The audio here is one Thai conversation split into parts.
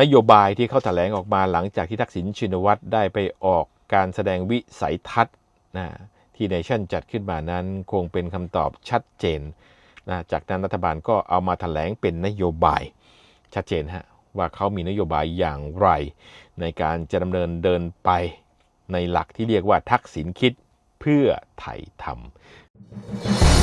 นโยบายที่เขาแถลงออกมาหลังจากที่ทักษิณชินวัตรได้ไปออกการแสดงวิสัยทัศน์นะที่เนชั่นจัดขึ้นมานั้นคงเป็นคำตอบชัดเจนนะจากนั้นรัฐบาลก็เอามาแถลงเป็นนโยบายชัดเจนฮะว่าเขามีนโยบายอย่างไร ในการจะดำเนินเดินไปในหลักที่เรียกว่าทักษิณคิดเพื่อไทยทำ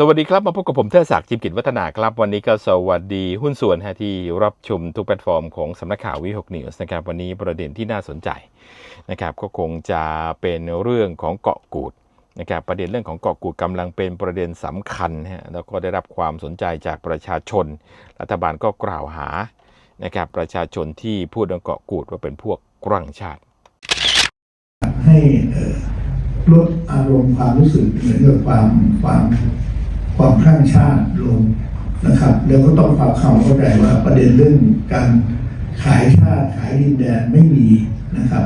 สวัสดีครับ มาพบกับผมเทศศักดิ์จิมกิจวัฒนาครับ วันนี้ก็สวัสดีหุ้นส่วนที่รับชมทุกแพลตฟอร์มของสำนักข่าววิหกนิวส์นะครับ วันนี้ประเด็นที่น่าสนใจนะครับ ก็คงจะเป็นเรื่องของเกาะกูดนะครับประเด็นเรื่องของเกาะกูดกำลังเป็นประเด็นสำคัญฮะแล้วก็ได้รับความสนใจจากประชาชน รัฐบาลก็กล่าวหานะครับประชาชนที่พูดเรื่องเกาะกูดว่าเป็นพวกกรั่งชาติ ให้ลดอารมณ์ความรู้สึกเหมือนกับความความ ความคลั่งชาติลงนะครับ แล้วก็ต้องความเข้าเข้าใจว่าประเด็นเรื่องการขายชาติขายดินแดนไม่มีนะครับ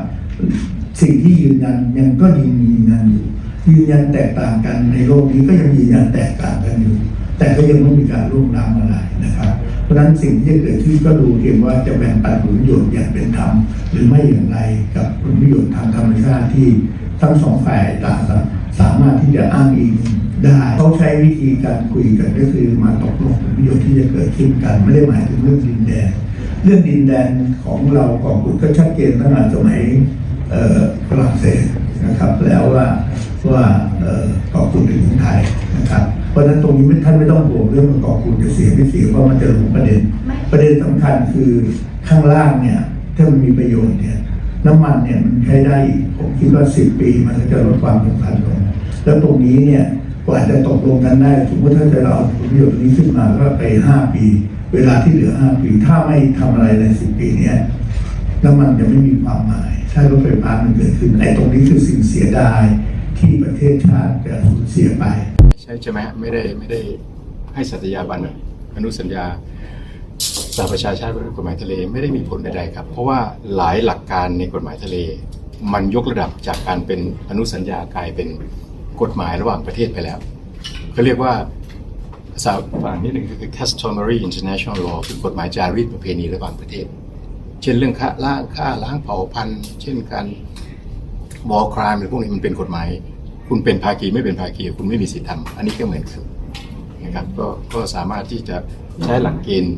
สิ่งที่ยืนยันยังก็ยังยืนยันอยู่ยืนยันแตกต่างกันในโลกนี้ก็ยังยืนยันแตกต่างกันอยู่ แต่ก็ยังไม่มีการร่วมล้ำอะไรนะครับ เพราะฉะนั้นสิ่งที่จะเกิดขึ้นก็ดูเพียงว่าจะแบ่งปันผลประโยชน์อย่างเป็นธรรมหรือไม่อย่างไรกับผลประโยชน์ทางธรรมชาติที่ทั้งสองฝ่ายต่างสามารถที่จะอ้างอิง ได้เขาใช้วิธีการคุยกันก็คือมาตกลงผลประโยชน์ที่จะเกิดขึ้นกัน ไม่ได้หมายถึงเรื่องดินแดน เรื่องดินแดนของเราของคุณก็ชัดเจนตั้งแต่สมัยเอ่อฝรั่งเศสนะครับแล้วว่าว่าเอ่อเกาะคุณเป็นของไทยนะครับ เพราะฉะนั้นตรงนี้ไม่ท่านไม่ต้องห่วงเรื่องเกาะคุณจะเสียไม่เสียเพราะมันจะลงประเด็น ประเด็นสำคัญคือข้างล่างเนี่ยถ้ามันมีประโยชน์เนี่ยน้ำมันเนี่ยมันใช้ได้อีกผมคิดว่าสิบปีมันก็จะลดความสำคัญลงแล้วตรงนี้เนี่ย กว่าจจะตกลงกันได้สมมติถ้าจะเราเอาผลประโยชน์นี้ขึ้นมาก็ไปห้าปี เวลาที่เหลือห้าปี ถ้าไม่ทำอะไรในสิบปีเนี่ยน้ำมันจะไม่มีความหมายถ้ารถไฟฟ้ามันเกิดขึ้นไอ้ตรงนี้คือสิ่งเสียดายที่ประเทศชาติจะสูญเสียไป ใช่ใช่ไหมไม่ได้ไม่ได้ให้สัตยาบันอนุสัญญาสหประชาชาติกฎหมายทะเลไม่ได้มีผลใดๆครับ เพราะว่าหลายหลักการในกฎหมายทะเล มันยกระดับจากการเป็นอนุสัญญากลายเป็น กฎหมายระหว่างประเทศไปแล้วเขาเรียกว่าภาษาฝรั่งนิดหนึ่งคือ customary international law คือกฎหมายจารีตประเพณีระหว่างประเทศ เช่นเรื่องค่าล้างค่าล้างเผ่าพันธุ์ เช่นการวอลครามหรือพวกนี้มันเป็นกฎหมาย คุณเป็นภาคีไม่เป็นภาคีคุณไม่มีสิทธิทำอันนี้ก็เหมือนกันนะครับก็ก็สามารถที่จะใช้หลักเกณฑ์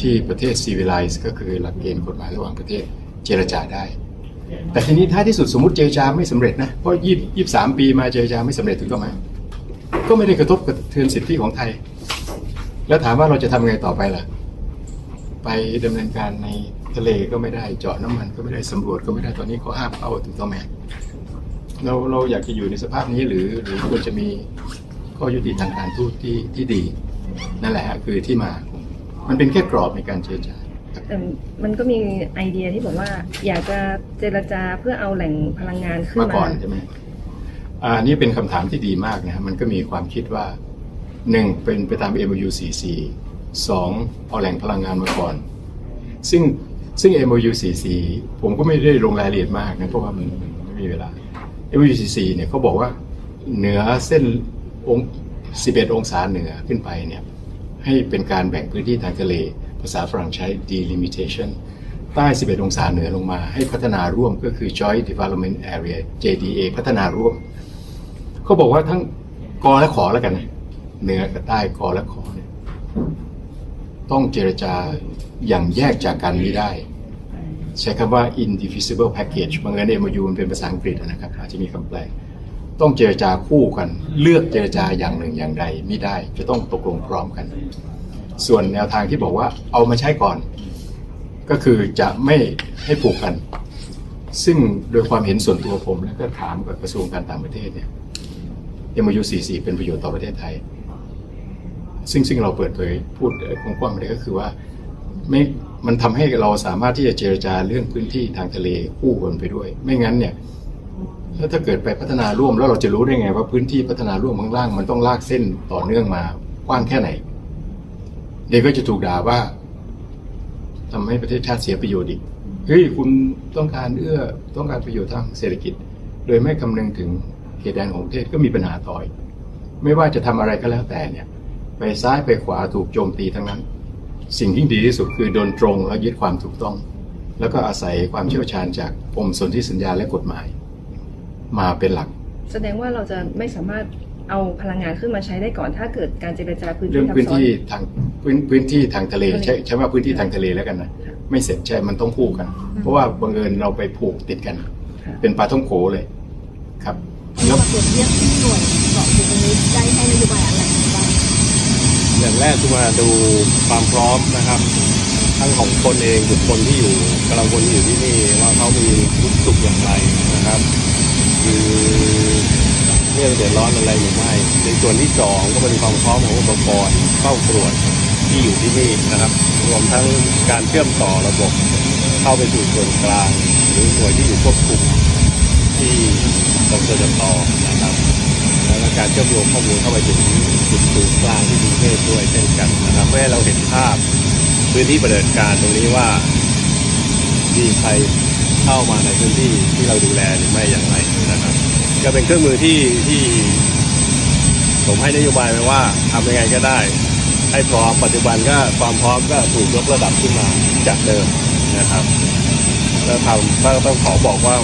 ที่ประเทศ civilize ก็คือหลักเกณฑ์กฎหมายระหว่างประเทศเจรจาได้ แต่ทีนี้ท้ายที่สุดสมมติเจรจาไม่สำเร็จนะเพราะยี่ยี่สามปีมาเจรจาไม่สำเร็จถูกต้องไหมา ก็ไม่ได้กระทบกระเทือนสิทธิของไทย แล้วถามว่าเราจะทำไงต่อไปล่ะ ไปดำเนินการในทะเลก็ไม่ได้เจาะน้ำมันก็ไม่ได้สำรวจก็ไม่ได้ตอนนี้เขาห้ามเข้าถูกต้องไหมเราเราอยากจะอยู่ในสภาพนี้หรือหรือควรจะมีข้อยุติทางการทูตที่ที่ดี นั่นแหละฮะคือที่มา มันเป็นแค่กรอบในการเจรจา แต่มันก็มีไอเดียที่บอกว่า อยากจะเจรจาเพื่อเอาแหล่งพลังงานขึ้นมามาก่อนใช่ไหมอ่านี่เป็นคำถามที่ดีมากนะฮะมันก็มีความคิดว่าหนึ่งเป็นไปตาม MOU 44สองเอาแหล่งพลังงานมาก่อน ซึ่งซึ่ง MOU 44ผมก็ไม่ได้ลงรายละเอียดมากนะเพราะว่ามันไม่มีเวลา MOU 44เนี่ยเขาบอกว่าเหนือเส้นองค์11 องศาเหนือขึ้นไปเนี่ยให้เป็นการแบ่งพื้นที่ทางทะเล ภาษาฝรั่งใช้ delimitation ใต้ 11 องศาเหนือลงมาให้พัฒนาร่วมก็คือ Joint Development Area JDA พัฒนาร่วม เขาบอกว่าทั้งกอและขอแล้วกันนะเหนือกับใต้กอและขอเนี่ยต้องเจรจาอย่างแยกจากกันไม่ได้ ใช้คำว่า indivisible package บางเอิญ MOU มันเป็นภาษาอังกฤษนะครับ อาจจะมีคำแปลต้องเจรจาคู่กัน เลือกเจรจาอย่างหนึ่งอย่างใดไม่ได้ จะต้องตกลงพร้อมกัน ส่วนแนวทางที่บอกว่าเอามาใช้ก่อน ก็คือจะไม่ให้ผูกกัน ซึ่งโดยความเห็นส่วนตัวผมแล้วก็ถามกับกระทรวงการต่างประเทศเนี่ย MOU 44เป็นประโยชน์ต่อประเทศไทย ซึ่งซึ่งเราเปิดเผยพูดกว้างๆเลยก็คือว่าไม่มันทำให้เราสามารถที่จะเจรจาเรื่องพื้นที่ทางทะเลคู่กันไปด้วย ไม่งั้นเนี่ยแล้วถ้าเกิดไปพัฒนาร่วมแล้วเราจะรู้ได้ไงว่าพื้นที่พัฒนาร่วมข้างล่างมันต้องลากเส้นต่อเนื่องมากว้างแค่ไหน เดี๋ยวก็จะถูกด่าว่าทำให้ประเทศชาติเสียประโยชน์อีกเฮ้ยคุณต้องการเอื้อต้องการประโยชน์ทางเศรษฐกิจ โดยไม่คำนึงถึงเขตแดนของประเทศก็มีปัญหาต่อย ไม่ว่าจะทำอะไรก็แล้วแต่เนี่ย ไปซ้ายไปขวาถูกโจมตีทั้งนั้น สิ่งที่ดีที่สุดคือโดนตรงและยึดความถูกต้อง แล้วก็อาศัยความเชี่ยวชาญจากกรมสนธิสัญญาและกฎหมาย มาเป็นหลัก แสดงว่าเราจะไม่สามารถ เอาพลังงานขึ้นมาใช้ได้ก่อนถ้าเกิดการเจรจาพื้นเรื่ที่องทับพื้นซ้อน ที่ทางพื้นพื้นที่ทางทะเลทะเลใช่ใช่ว่าพื้นที่ทางทะเลแล้วกันนะไม่เสร็จใช่มันต้องคู่กัน เพราะว่าบังเอิญเราไปผูกติดกันเป็นปลาท่องโขเลยครับเราเปรียบเทียบที่หน่วยเกาะอยู่ตรงนี้ได้ให้นโยบายอะไรบ้างอย่างแรกคือมาดูความพร้อมนะครับ ทั้งของคนเองบุคคลที่อยู่กำลังคนที่อยู่ที่นี่ว่าเขามีทุกข์สุขอย่างไรนะครับ คือ เรื่องเดือดร้อนอะไรหรือไม่ในส่วนที่สองก็เป็นความพร้อมของอุปกรณ์เข้าตรวจที่อยู่ที่นี่นะครับ รวมทั้งการเชื่อมต่อระบบ เข้าไปสู่ส่วนกลาง หรือหน่วยที่อยู่ควบคุมที่ตรงจจตนะครับแล้วก็การเชื่อมโยงข้อมูลเข้าไปถึงจุดศูนย์กลางที่กรุงเทพด้วยเช่นกันนะครับเพื่อให้เราเห็นภาพพื้นที่ปฏิบัติการตรงนี้ว่ามีใครเข้ามาในพื้นที่ที่เราดูแลหรือไม่อย่างไรนะครับ ก็เป็นเครื่องมือที่ที่ ผมให้นโยบายไปว่าทำยังไงก็ได้ ให้พร้อมปัจจุบันก็ความพร้อมก็ถูกยกระดับขึ้นมาจากเดิมนะครับแล้วทำก็ต้องขอบอกว่า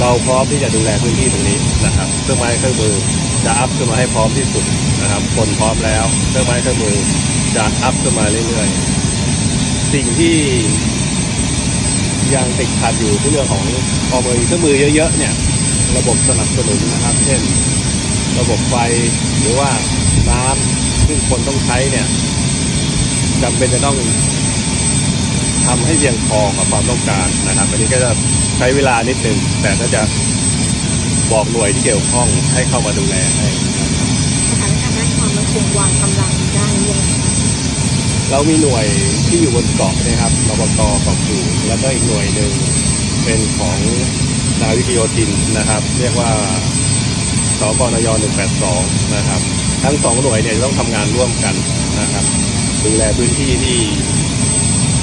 เราพร้อมที่จะดูแลพื้นที่ตรงนี้นะครับเครื่องไม้เครื่องมือจะอัพขึ้นมาให้พร้อมที่สุดนะครับ คนพร้อมแล้วเครื่องไม้เครื่องมือจะอัพขึ้นมาเรื่อยๆสิ่งที่ยังติดขัดอยู่ที่เรื่องของพอมีเครื่องมือเยอะๆเนี่ย ระบบสนับสนุนนะครับ เช่น ระบบไฟหรือว่าน้ำซึ่งคนต้องใช้เนี่ยจำเป็นจะต้องทำให้เพียงพอกับความต้องการนะครับอันนี้ก็จะใช้เวลานิดหนึ่งแต่ก็จะบอกหน่วยที่เกี่ยวข้องให้เข้ามาดูแลให้สถานการณ์ด้านความมั่นคงวางกำลังได้หรือยังเรามีหน่วยที่อยู่บนเกาะนะครับรปตเกาะกูแล้วก็อีกหน่วยหนึ่งเป็นของ นาวิกโยธินนะครับ เรียกว่าสกนย182 นะครับ ทั้งสองหน่วยเนี่ยจะต้องทำงานร่วมกันนะครับดูแลพื้นที่ที่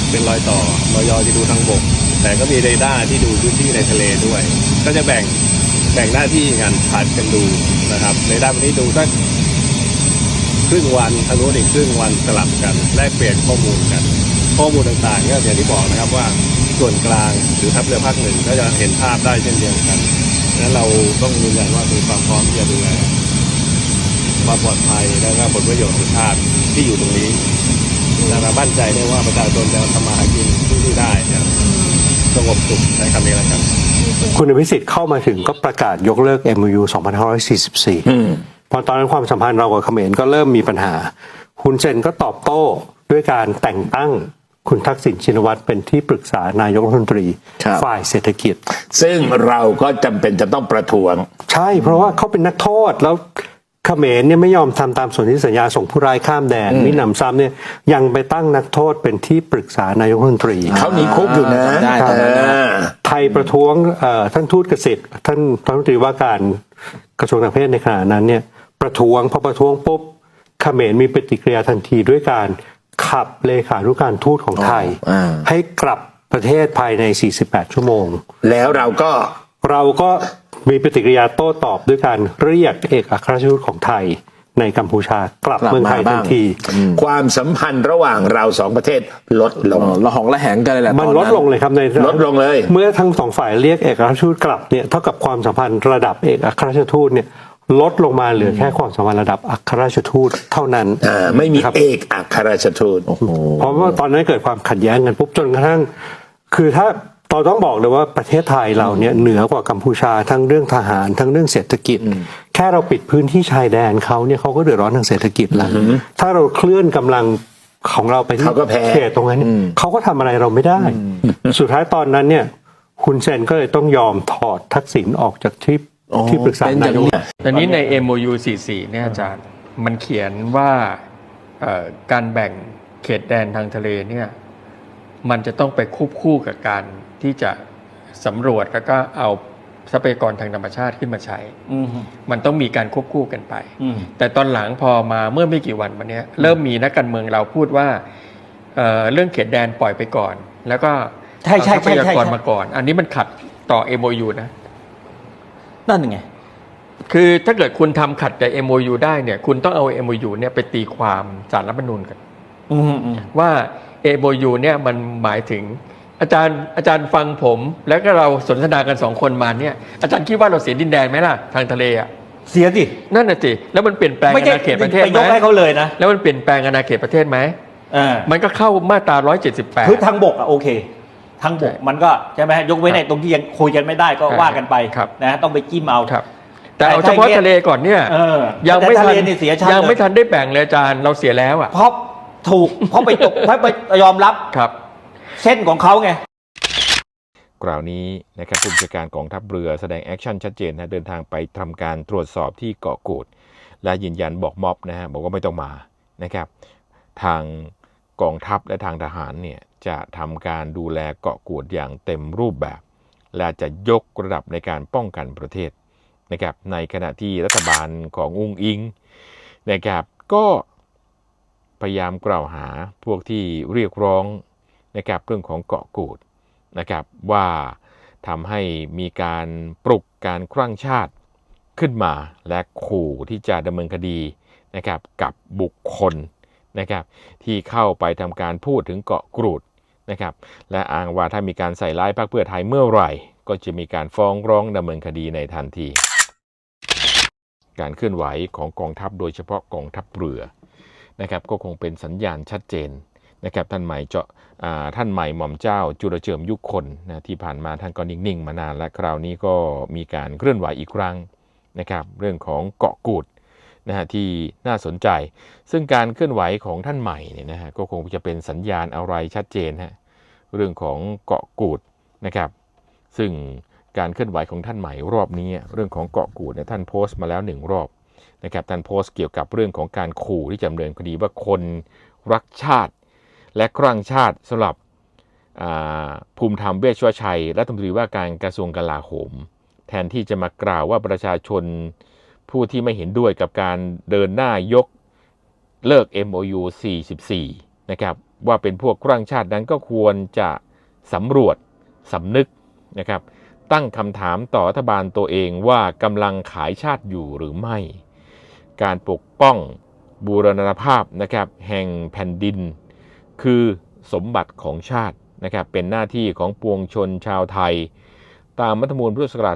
เป็นรอยต่อรอยอจะดูทางบก แต่ก็มีเรดาร์ที่ดูพื้นที่ในทะเลด้วย ก็จะแบ่งแบ่งหน้าที่กันผัดกันดูนะครับเรดาร์วันนี้ดูสักครึ่งวันทางโน้นอีกครึ่งวันสลับกันแลกเปลี่ยนข้อมูลกัน ข้อมูลต่างๆก็อย่างที่บอกนะครับว่าส่วนกลางหรือทัพเรือภาคหนึ่งก็จะเห็นภาพได้เช่นเดียวกันดังนั้นเราต้องยืนยันว่ามีความพร้อมที่จะดูแลความปลอดภัยและก็ผลประโยชน์ของชาติที่อยู่ตรงนี้และเรามั่นใจได้ว่าประชาชนจะทำมาหากินที่นี่ได้อย่างสงบสุขใช้คำนี้แล้วกันคุณอภิสิทธิ์เข้ามาถึงก็ประกาศยกเลิก MOU 2544 พอตอนนั้นความสัมพันธ์เรากับเขมรก็เริ่มมีปัญหา คุณเซนก็ตอบโต้ด้วยการแต่งตั้ง คุณทักษิณชินวัตรเป็นที่ปรึกษานายกรัฐมนตรี ครับ ฝ่ายเศรษฐกิจ ซึ่งเราก็จำเป็นจะต้องประท้วง ใช่เพราะว่าเขาเป็นนักโทษแล้วเขมรเนี่ยไม่ยอมทำตามสนธิสัญญาส่งผู้ร้ายข้ามแดนมิหนำซ้ำเนี่ยยังไปตั้งนักโทษเป็นที่ปรึกษานายกรัฐมนตรี เขาหนีคุกอยู่นะได้เอตอนนั้นนะอไทยประท้วงเอ่อท่านทูตเกษตรท่านรัฐมนตรีว่าการกระทรวงต่างประเทศในขณะนั้นเนี่ยประท้วงพอประท้วงปุ๊บเขมรมีปฏิกิริยาทันทีด้วยการ ขับเลขานุการทูตของไทยอ่า ให้กลับประเทศภายใน 48 ชั่วโมง แล้วเราก็เราก็มีปฏิกิริยาโต้ตอบด้วยการเรียกเอกอัครราชทูตของไทยในกัมพูชากลับกลับเมืองไทยมาทับ้างนที ความสัมพันธ์ระหว่างเราสองประเทศลดลง เราหองระแหงกันเลยแหละมันตอลดลงเลยครับในลดลงเลย เมื่อทั้งสองฝ่ายเรียกเอกอัครราชทูตกลับเนี่ยเท่ากับความสัมพันธ์ระดับเอกอัครราชทูตเนี่ย ลดลงมาเหลือแค่ความสัมพันธ์ระดับอัครราชทูตเท่านั้นอ่าไม่มีครับเอกอัครราชทูตเพราะว่าตอนนั้นเกิดความขัดแย้งกันปุ๊บจนกระทั่ง คือถ้าเราต้องบอกเลยว่าประเทศไทยเราเนี่ยเหนือกว่ากัมพูชาทั้งเรื่องทหารทั้งเรื่องเศรษฐกิจ แค่เราปิดพื้นที่ชายแดนเขาเนี่ยเขาก็เดือดร้อนทางเศรษฐกิจแล้วถ้าเราเคลื่อนกำลังของเราไปที่เขาก็แพ้เขตตรงนั้นเนี่ยเขาก็ทำอะไรเราไม่ได้ สุดท้ายตอนนั้นเนี่ยคุณเซนก็เลยต้องยอมถอดทักษิณออกจากที่ ที่ปรึกษาเป็นอนายย่างกนี้แต่นี้ใน MOU 44เนี่ยอาจารย์มันเขียนว่าเอ่อการแบ่งเขตแดนทางทะเลเนี่ยมันจะต้องไปควบคู่กับการที่จะสำรวจแล้วก็เอาทรัพยากรทางธรรมชาติขึ้นมาใช้อืมมันต้องมีการควบคู่กันไปอืมแต่ตอนหลังพอมาเมื่อไม่กี่วันมาเนี้ยเริ่มมีนักการเมืองเราพูดว่าเอ่อเรื่องเขตแดนปล่อยไปก่อน แล้วก็ใช่ใช่เอาทรัพยากรใช่ใช่มาก่อน อันนี้มันขัดต่อ MOU นะ นั่นไง คือถ้าเกิดคุณทำขัดกับ MOU ได้เนี่ย คุณต้องเอา MOU เนี่ยไปตีความสารรัฐธรรมนูญกันอืมอืมว่า MOU เนี่ยมันหมายถึง อาจารย์อาจารย์ฟังผม แล้วก็เราสนทนากันสองคนมาเนี่ย อาจารย์คิดว่าเราเสียดินแดนไหมล่ะทางทะเลอะเสียสินั่นน่ะสิแล้วมันเปลี่ยนแปลงไม่อาใช่ณาเขตประเทศไปไหยมกให้เขาเลยนะแล้วมันเปลี่ยนแปลงอาณาเขตประเทศไหมเออมันก็เข้ามาตรา 178 คือทางบกอะโอเค ทางบกใช่มันก็ใช่ไหมยกเว้นครับไอ้ตรงที่ยังคุยกันไม่ได้ก็ใช่ว่ากันไปครับนะต้องไปจิ้มเอาครับแต่เอาแต่เฉพาะถ้าอย่างเงี้ยทะเลก่อนเนี่ยเออยังไม่แต่ทัทะนเลนี่เสียชาติยังไม่เลยทันได้แบ่งเลยอาจารย์เราเสียแล้วอะเพราะถูกเพราะไปตกเพราะไปยอมรับครับ เส้นของเขาไงกล่าวนี้นะครับผู้บัญชาการกองทัพเรือแสดงแอคชั่นชัดเจนนะเดินทางไปทำการตรวจสอบที่เกาะกูดและยืนยันบอกม็อบนะฮะบอกว่าไม่ต้องมานะครับ ทางกองทัพและทางทหารเนี่ย จะทำการดูแลเกาะกูดอย่างเต็มรูปแบบ และจะยกระดับในการป้องกันประเทศนะครับในขณะที่รัฐบาลของอุ้งอิงนะครับก็พยายามกล่าวหาพวกที่เรียกร้องนะครับเรื่องของเกาะกูดนะครับว่าทำให้มีการปลุกการครั่งชาติขึ้นมาและขู่ที่จะดำเนินคดีนะครับกับบุคคลนะครับที่เข้าไปทำการพูดถึงเกาะกรูด นะครับและอ้างว่าถ้ามีการใส่ร้ายพรรคเพื่อไทยเมื่อไหร่ ก็จะมีการฟ้องร้องดำเนินคดีในทันที การเคลื่อนไหวของกองทัพโดยเฉพาะกองทัพเรือนะครับก็คงเป็นสัญญาณชัดเจนนะครับท่านใหม่เจาะท่านใหม่หม่อมเจ้าจุลเจิมยุคคนนะที่ผ่านมาท่านก็นิ่ง ๆ มานานและคราวนี้ก็มีการเคลื่อนไหวอีกครั้งนะครับเรื่องของเกาะกูด นะฮะที่น่าสนใจ ซึ่งการเคลื่อนไหวของท่านใหม่เนี่ยนะฮะก็คงจะเป็นสัญญาณอะไรชัดเจนฮะเรื่องของเกาะกูดนะครับซึ่งการเคลื่อนไหวของท่านใหม่รอบนี้เรื่องของเกาะกูดเนี่ยท่านโพสต์มาแล้วหนึ่งรอบนะครับท่านโพสต์เกี่ยวกับเรื่องของการขู่ที่จำเนินคดีว่าคนรักชาติ และครั้งชาติสำหรับภูมิธรรมเวชวชัยรัฐมนตรีว่าการกระทรวงกลาโหม แทนที่จะมากล่าวว่าประชาชน ผู้ที่ไม่เห็นด้วยกับการเดินหน้ายกเลิก MOU 44 นะครับ ว่าเป็นพวกครั้งชาตินั้นก็ควรจะสำรวจสำนึกนะครับ ตั้งคำถามต่อรัฐบาลตัวเองว่ากำลังขายชาติอยู่หรือไม่ การปกป้องบูรณภาพนะครับแห่งแผ่นดิน คือสมบัติของชาตินะครับเป็นหน้าที่ของปวงชนชาวไทย ตามรัฐธรรมนูญพุทธศักราช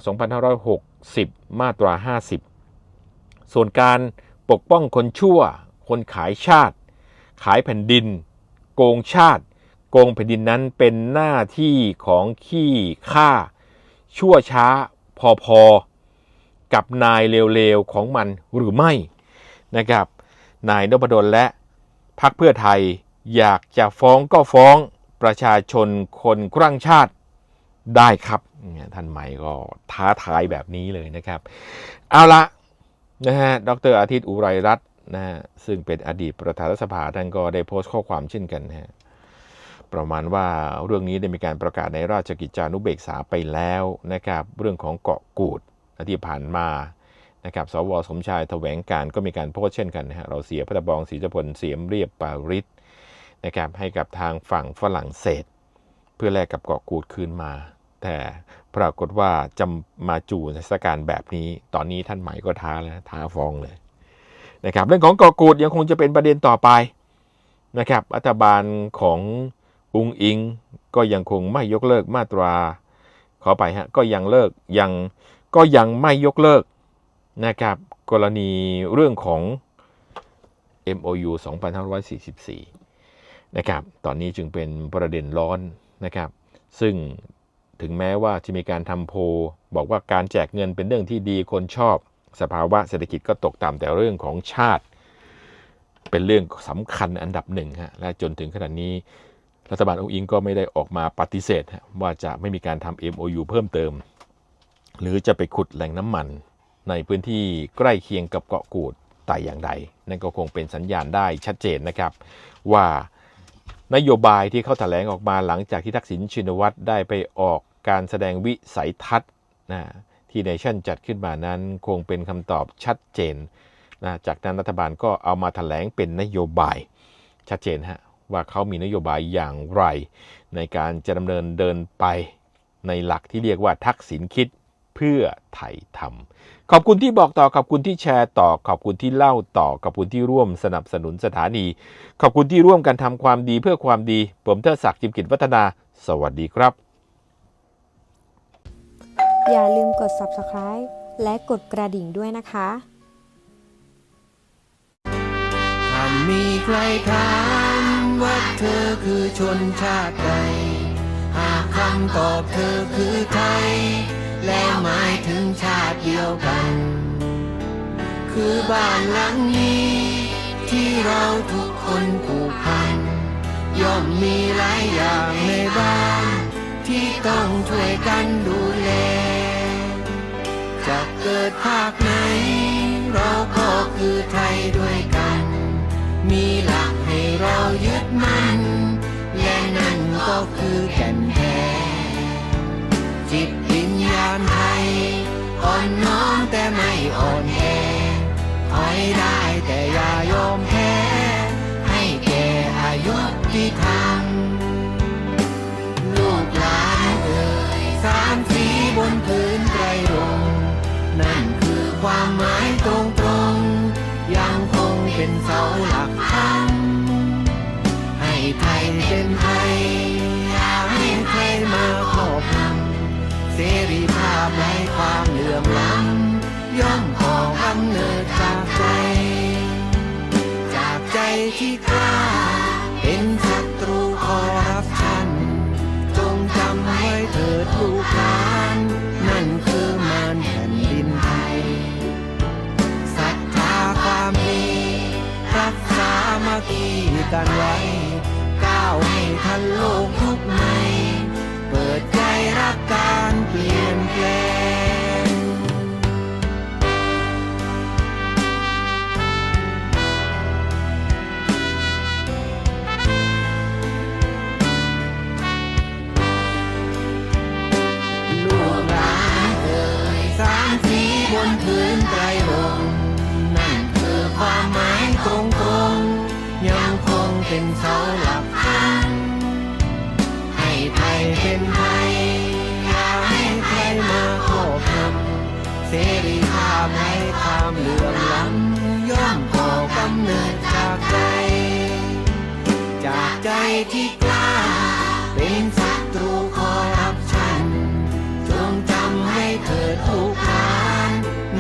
2560 มาตรา 50 ส่วนการปกป้องคนชั่ว คนขายชาติ ขายแผ่นดิน โกงชาติ โกงแผ่นดินนั้นเป็นหน้าที่ของขี้ข้าชั่วช้าพอๆกับนายเลวๆของมันหรือไม่นะครับ นายนพดลและพักเพื่อไทยอยากจะฟ้องก็ฟ้องประชาชนคนครั่งชาติได้ครับ ท่านใหม่ก็ท้าทายแบบนี้เลยนะครับ เอาละ นะฮะ ดรอาทิตย์อุไรรัตน์นะฮะ ซึ่งเป็นอดีตประธานรัฐสภาท่านก็ได้โพสต์ข้อความเช่นกันนะฮะ ประมาณว่าเรื่องนี้ได้มีการประกาศในราชกิจจานุเบกษาไปแล้วนะครับ เรื่องของเกาะกูดที่ผ่านมานะครับ สวสมชายแถวงการก็มีการโพสต์เช่นกันนะฮะ เราเสียพระตบองศรีจพลเสียมเรียบปาริศนะครับให้กับทางฝั่งฝรั่งเศส เพื่อแลกกับเกาะกูดคืนมา แต่ ปรากฏว่าจะมาจู่ในสถานการณ์แบบนี้ ตอนนี้ท่านใหม่ก็ท้าแล้วท้าฟ้องเลยนะครับเรื่องของเกาะกูดยังคงจะเป็นประเด็นต่อไปนะครับรัฐบาลของอุงอิงก็ยังคงไม่ยกเลิกมาตรา ขอไปฮะก็ยังเลิกยังก็ยังไม่ยกเลิกนะครับกรณีเรื่องของ MOU 2544นะครับตอนนี้จึงเป็นประเด็นร้อนนะครับซึ่ง ถึงแม้ว่าจะมีการทำโพลบอกว่าการแจกเงินเป็นเรื่องที่ดีคนชอบ สภาวะเศรษฐกิจก็ตกต่ำแต่เรื่องของชาติ เป็นเรื่องสำคัญอันดับหนึ่งฮะและจนถึงขนาดนี้ รัฐบาลองค์อิงก็ไม่ได้ออกมาปฏิเสธ ว่าจะไม่มีการทำ MOU เพิ่มเติม หรือจะไปขุดแหล่งน้ำมัน ในพื้นที่ใกล้เคียงกับเกาะกูดแต่อย่างใด นั่นก็คงเป็นสัญญาณได้ชัดเจนนะครับ ว่านโยบายที่เขาแถลงออกมาหลังจากที่ทักษิณชินวัตรได้ไปออก การแสดงวิสัยทัศน์นะที่เนชั่นจัดขึ้นมานั้นคงเป็นคำตอบชัดเจนนะจากนั้นรัฐบาลก็เอามาแถลงเป็นนโยบายชัดเจนฮะว่าเขามีนโยบายอย่างไร ในการจะดำเนินเดินไปในหลักที่เรียกว่าทักษิณคิดเพื่อไทยทำขอบคุณที่บอกต่อ ขอบคุณที่แชร์ต่อ ขอบคุณที่เล่าต่อ ขอบคุณที่ร่วมสนับสนุนสถานี ขอบคุณที่ร่วมกันทำความดีเพื่อความดี ผมเทดศักดิ์จิมกิจวัฒนา สวัสดีครับ อย่าลืมกด subscribe และกดกระดิ่งด้วยนะคะถ้ามีใครถามว่าเธอคือชนชาติใด หากคำตอบเธอคือไทย แล้วหมายถึงชาติเดียวกัน คือบ้านหลังนี้ ที่เราทุกคนผูกพัน ย่อมมีหลายอย่างในบ้าน ที่ต้องช่วยกันดูแล จะเกิดภาคไหน เราก็คือไทยด้วยกัน มีหลาพไร้ความเหลื่อมล้ำย่อมก่อกำเนิดจากใจ จากใจที่กล้า เป็นศัตรูคอร์รัปชัน จงจำไว้เถิดลูกหลาน นั่นคือมารแผ่นดินไทยศรัทธาความดีรักษามาคีกันไว้ก้าวให้ทันโลกยุ ใจที่กล้า เป็นศัตรูคอร์รับฉัน จงจำให้เถิดทุกทาน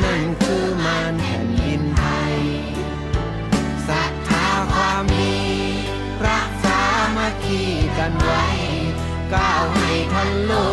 นั่นคือมารแผ่นดินไทยศรัทธาความดีรักษามาคีกันไว้ ก้าวให้ทันโลก